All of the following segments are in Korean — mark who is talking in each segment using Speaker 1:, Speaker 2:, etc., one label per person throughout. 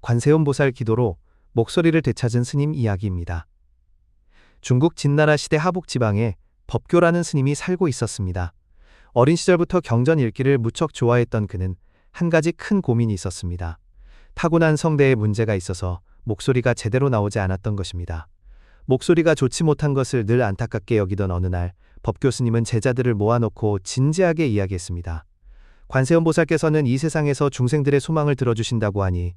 Speaker 1: 관세음보살 기도로 목소리를 되찾은 스님 이야기입니다. 중국 진나라 시대 하북 지방에 법교라는 스님이 살고 있었습니다. 어린 시절부터 경전 읽기를 무척 좋아했던 그는 한 가지 큰 고민이 있었습니다. 타고난 성대에 문제가 있어서 목소리가 제대로 나오지 않았던 것입니다. 목소리가 좋지 못한 것을 늘 안타깝게 여기던 어느 날 법교 스님은 제자들을 모아놓고 진지하게 이야기했습니다. 관세음보살께서는 이 세상에서 중생들의 소망을 들어주신다고 하니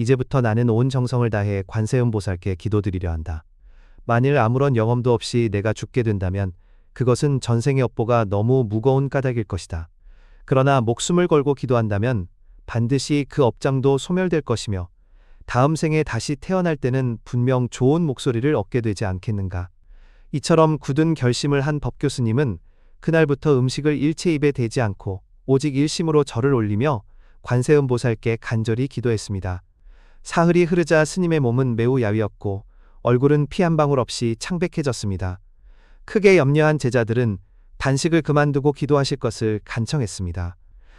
Speaker 1: 이제부터 나는 온 정성을 다해 관세음보살께 기도드리려 한다. 만일 아무런 영험도 없이 내가 죽게 된다면 그것은 전생의 업보가 너무 무거운 까닭일 것이다. 그러나 목숨을 걸고 기도한다면 반드시 그 업장도 소멸될 것이며 다음 생에 다시 태어날 때는 분명 좋은 목소리를 얻게 되지 않겠는가. 이처럼 굳은 결심을 한 법교스님은 그날부터 음식을 일체 입에 대지 않고 오직 일심으로 절을 올리며 관세음보살께 간절히 기도했습니다. 사흘이 흐르자 스님의 몸은 매우 야위었고 얼굴은 피 한 방울 없이 창백해졌습니다. 크게 염려한 제자들은 단식을 그만두고 기도하실 것을 간청했습니다.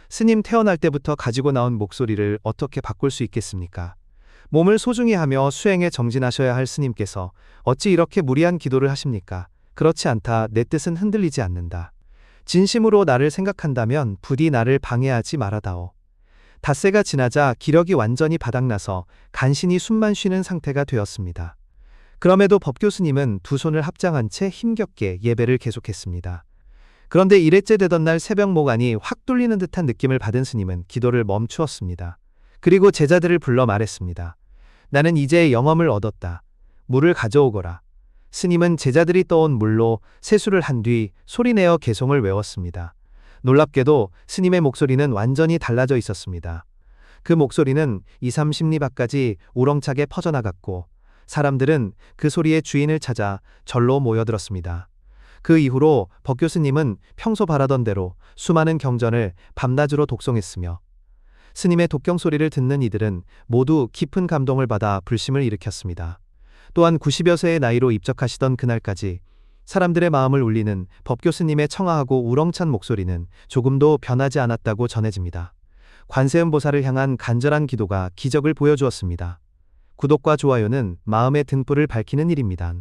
Speaker 1: 스님 태어날 때부터 가지고 나온 목소리를 어떻게 바꿀 수 있겠습니까? 몸을 소중히 하며 수행에 정진하셔야 할 스님께서 어찌 이렇게 무리한 기도를 하십니까? 그렇지 않다. 내 뜻은 흔들리지 않는다. 진심으로 나를 생각한다면 부디 나를 방해하지 말아다오. 닷새가 지나자 기력이 완전히 바닥나서 간신히 숨만 쉬는 상태가 되었습니다. 그럼에도 법교수님은 두 손을 합장한 채 힘겹게 예배를 계속했습니다. 그런데 일회째 되던 날 새벽 모간이 확 뚫리는 듯한 느낌을 받은 스님은 기도를 멈추었습니다. 그리고 제자들을 불러 말했습니다. 나는 이제 영험을 얻었다. 물을 가져오거라. 스님은 제자들이 떠온 물로 세수를 한 뒤 소리내어 개송을 외웠습니다. 놀랍게도 스님의 목소리는 완전히 달라져 있었습니다. 그 목소리는 2, 30리 밖까지 우렁차게 퍼져나갔고 사람들은 그 소리의 주인을 찾아 절로 모여들었습니다. 그 이후로 법 교수님은 평소 바라던 대로 수많은 경전을 밤낮으로 독송했으며 스님의 독경 소리를 듣는 이들은 모두 깊은 감동을 받아 불심을 일으켰습니다. 또한 90여 세의 나이로 입적하시던 그날까지 사람들의 마음을 울리는 법교스님의 청아하고 우렁찬 목소리는 조금도 변하지 않았다고 전해집니다. 관세음보살을 향한 간절한 기도가 기적을 보여주었습니다. 구독과 좋아요는 마음의 등불을 밝히는 일입니다.